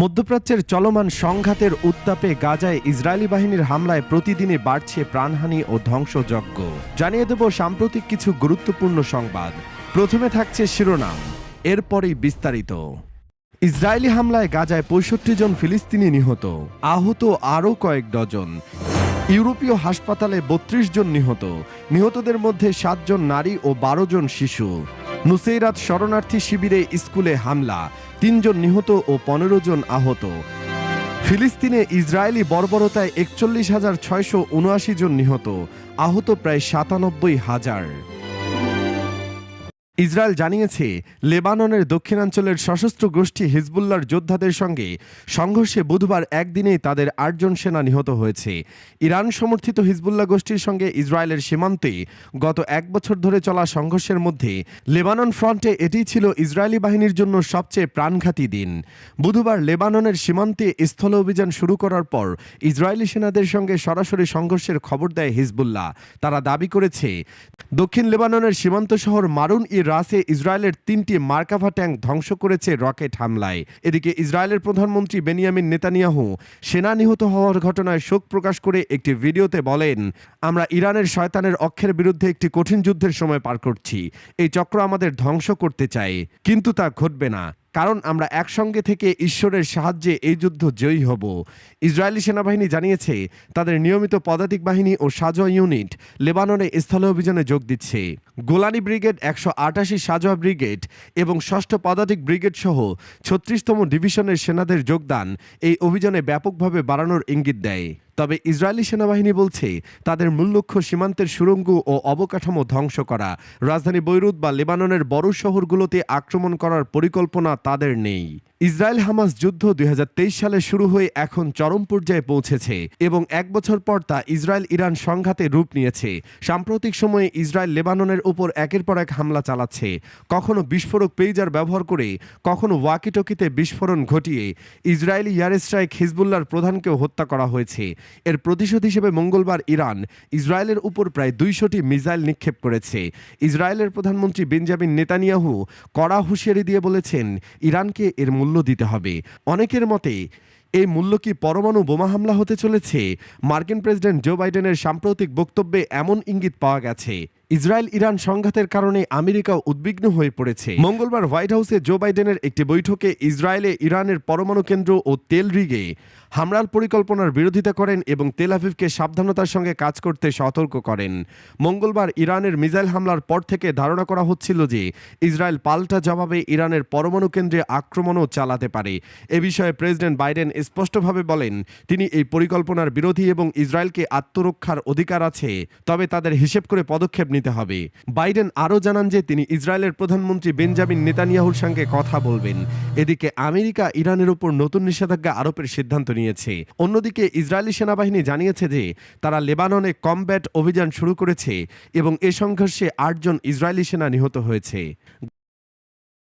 মধ্যপ্রাচ্যের চলমান সংঘাতের উত্তাপে গাজায় ইসরায়েলি বাহিনীর হামলায় প্রতিদিনই বাড়ছে প্রাণহানি ও ধ্বংসযজ্ঞ। জানিয়ে দেব সাম্প্রতিক কিছু গুরুত্বপূর্ণ সংবাদ। প্রথমে থাকছে শিরোনাম। এরপরেই বিস্তারিত। ইসরায়েলি হামলায় গাজায় পঁয়ষট্টি জন ফিলিস্তিনি নিহত, আহত আরও কয়েক ডজন। ইউরোপীয় হাসপাতালে বত্রিশ জন নিহত, নিহতদের মধ্যে সাতজন নারী ও বারো জন শিশু। নুসেইরাত শরণার্থী শিবিরে স্কুলে হামলা। তিনজন নিহত ও পনেরো জন আহত। ফিলিস্তিনে ইসরায়েলি বর্বরতায় একচল্লিশ হাজার ছয়শো উনআশি জন নিহত। আহত প্রায় সাতানব্বই হাজার। ইসরায়েল জানিয়েছে, লেবাননের দক্ষিণাঞ্চলের সশস্ত্র গোষ্ঠী হিজবুল্লার যোদ্ধাদের সঙ্গে সংঘর্ষে বুধবার একদিনেই তাদের আটজন সেনা নিহত হয়েছে। ইরান সমর্থিত হিজবুল্লাহ গোষ্ঠীর সঙ্গে ইসরায়েলের সীমান্তে গত এক বছর ধরে চলা সংঘর্ষের মধ্যে লেবানন ফ্রন্টে এটি ছিল ইসরায়েলি বাহিনীর জন্য সবচেয়ে প্রাণঘাতী দিন। বুধবার লেবাননের সীমান্তে স্থল অভিযান শুরু করার পর ইসরায়েলি সেনাদের সঙ্গে সরাসরি সংঘর্ষের খবর দেয় হিজবুল্লাহ। তারা দাবি করেছে, দক্ষিণ লেবাননের সীমান্ত শহর মারুন ই রাসে ইসরায়েলের তিনটি মার্কাভা ট্যাঙ্ক ধ্বংস করেছে রকেট হামলায়। এদিকে ইসরায়েলের প্রধানমন্ত্রী বেনিয়ামিন নেতানিয়াহু সেনা নিহত হওয়ার ঘটনায় শোক প্রকাশ করে একটি ভিডিওতে বলেন, আমরা ইরানের শয়তানের অক্ষের বিরুদ্ধে একটি কঠিন যুদ্ধের সময় পার করছি। এই চক্র আমাদের ধ্বংস করতে চায়। কিন্তু তা ঘটবে না। কারণ আমরা একসঙ্গে থেকে ঈশ্বরের সাহায্যে এই যুদ্ধ জয়ী হব। ইসরায়েলি সেনাবাহিনী জানিয়েছে, তাদের নিয়মিত পদাতিক বাহিনী ও সাজোয়া ইউনিট লেবাননে স্থলে অভিযানে যোগ দিচ্ছে। গোলানি ব্রিগেড একশো আটাশি সাজোয়া ব্রিগেড এবং ষষ্ঠ পদাতিক ব্রিগেড সহ ছত্রিশতম ডিভিশনের সেনাদের যোগদান এই অভিযানে ব্যাপকভাবে বাড়ানোর ইঙ্গিত দেয়। তবে ইসরায়েলি সেনাবাহিনী বলছে, তাদের মূল লক্ষ্য সীমান্তের সুড়ঙ্গ ও অবকাঠামো ধ্বংস করা। রাজধানী বৈরুত বা লেবাননের বড় শহরগুলোতে আক্রমণ করার পরিকল্পনা তাদের নেই। ইসরায়েল হামাস যুদ্ধ দুই হাজার তেইশ সালে শুরু হয়ে এখন চরম পর্যায়ে পৌঁছেছে এবং এক বছর পর তা ইসরায়েল ইরান সংঘাতে রূপ নিয়েছে। সাম্প্রতিক সময়ে ইসরায়েল লেবাননের উপর একের পর এক হামলা চালাচ্ছে। কখনো বিস্ফোরক পেইজার ব্যবহার করে, কখনো ওয়াকিটকিতে বিস্ফোরণ ঘটিয়ে ইসরায়েলি এয়ার স্ট্রাইক হিজবুল্লার প্রধানকেও হত্যা করা হয়েছে। এর প্রতিশোধ হিসেবে মঙ্গলবার ইরান ইসরায়েলের উপর প্রায় দুইশোটি মিসাইল নিক্ষেপ করেছে। ইসরায়েলের প্রধানমন্ত্রী বেঞ্জামিন নেতানিয়াহু কড়া হুঁশিয়ারি দিয়ে বলেছেন, ইরানকে এর মূল্য দিতে হবে। অনেকের মতে, এই মূল্য কি পরমাণু বোমা হামলা হতে চলেছে? মার্কিন প্রেসিডেন্ট জো বাইডেনের সাম্প্রতিক বক্তব্যে এমন ইঙ্গিত পাওয়া গেছে। ইসরায়েল ইরান সংঘাতের কারণে আমেরিকা উদ্বিগ্ন হয়ে পড়েছে। মঙ্গলবার হোয়াইট হাউসে জো বাইডেনের একটি বৈঠকে ইসরায়েলে ইরানের পরমাণু কেন্দ্র ও তেল রিগে হামলার পরিকল্পনার বিরোধিতা করেন এবং তেল আভিভকে সাবধানতার সঙ্গে কাজ করতে সতর্ক করেন। মঙ্গলবার ইরানের মিসাইল হামলার পর থেকে ধারণা করা হচ্ছিল যে ইসরায়েল পাল্টা জবাবে ইরানের পরমাণু কেন্দ্রে আক্রমণও চালাতে পারে। এ বিষয়ে প্রেসিডেন্ট বাইডেন স্পষ্টভাবে বলেন, তিনি এই পরিকল্পনার বিরোধী এবং ইসরায়েলকে আত্মরক্ষার অধিকার আছে, তবে তাদের হিসেব করে পদক্ষেপ নিতে হবে। বাইডেন আরও জানান যে তিনি ইসরায়েলের প্রধানমন্ত্রী বেঞ্জামিন নেতানিয়াহুর সঙ্গে কথা বলবেন। এদিকে আমেরিকা ইরানের উপর নতুন নিষেধাজ্ঞা আরোপের সিদ্ধান্ত নিয়েছে। অন্যদিকে ইসরায়েলি সেনাবাহিনী জানিয়েছে যে তারা লেবাননে কমব্যাট অভিযান শুরু করেছে এবং এ সংঘর্ষে আটজন ইসরায়েলি সেনা নিহত হয়েছে।